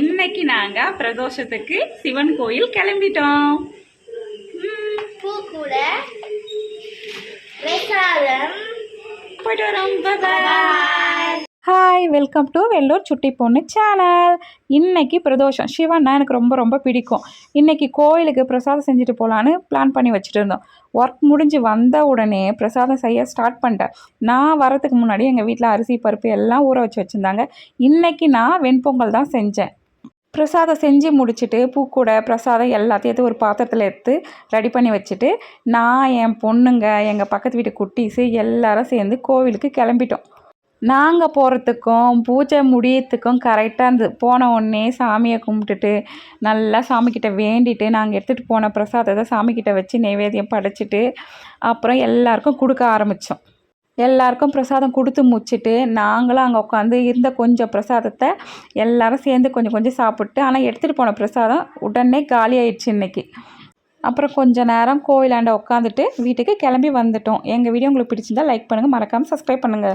இன்னைக்கு நாங்க பிரதோஷத்துக்கு சிவன் கோயில் கிளம்பிட்டோம். பூ கூட பிரசாதம். போயிட்டு வரோம். Bye hi welcome to Vellur சுட்டி பொண்ணு சேனல் இன்னைக்கு பிரதோஷம். சிவன்னா எனக்கு ரொம்ப ரொம்ப பிடிக்கும். இன்னைக்கு கோயிலுக்கு பிரசாதம் செஞ்சுட்டு போகலான்னு பிளான் பண்ணி வச்சுட்டு இருந்தோம். ஒர்க் முடிஞ்சு வந்த உடனே பிரசாதம் செய்ய ஸ்டார்ட் பண்ணிட்டேன். நான் வரதுக்கு முன்னாடி எங்கள் வீட்டில் அரிசி பருப்பு எல்லாம் ஊற வச்சு வச்சுருந்தாங்க. இன்னைக்கு நான் வெண்பொங்கல் தான் செஞ்சேன். பிரசாதம் செஞ்சு முடிச்சுட்டு பூக்கூடை பிரசாதம் எல்லாத்தையும் எடுத்து ஒரு பாத்திரத்தில் எடுத்து ரெடி பண்ணி வச்சுட்டு நான் என் பொண்ணுங்க எங்கள் பக்கத்து வீட்டு குட்டீஸு எல்லாரும் சேர்ந்து கோவிலுக்கு கிளம்பிட்டோம். நாங்கள் போகிறதுக்கும் பூஜை முடியத்துக்கும் கரெக்டாக இருந்தது. போன உடனே சாமியை கும்பிட்டுட்டு நல்லா சாமிக்கிட்ட வேண்டிட்டு நாங்கள் எடுத்துகிட்டு போன பிரசாதத்தை சாமிக்கிட்ட வச்சு நைவேத்தியம் படைச்சிட்டு அப்புறம் எல்லாருக்கும் கொடுக்க ஆரம்பித்தோம் எல்லாருக்கும் பிரசாதம் கொடுத்து முடிச்சுட்டு நாங்களும் அங்கே உட்காந்து இருந்த கொஞ்சம் பிரசாதத்தை எல்லாரும் சேர்ந்து கொஞ்சம் கொஞ்சம் சாப்பிட்டு ஆனால் எடுத்துகிட்டு போன பிரசாதம் உடனே காலி ஆயிடுச்சு இன்றைக்கி அப்புறம் கொஞ்சம் நேரம் கோயிலாண்ட உட்காந்துட்டு வீட்டுக்கு கிளம்பி வந்துட்டோம். எங்கள் வீடியோ உங்களுக்கு பிடிச்சிருந்தா லைக் பண்ணுங்கள் மறக்காமல் சப்ஸ்கிரைப் பண்ணுங்கள்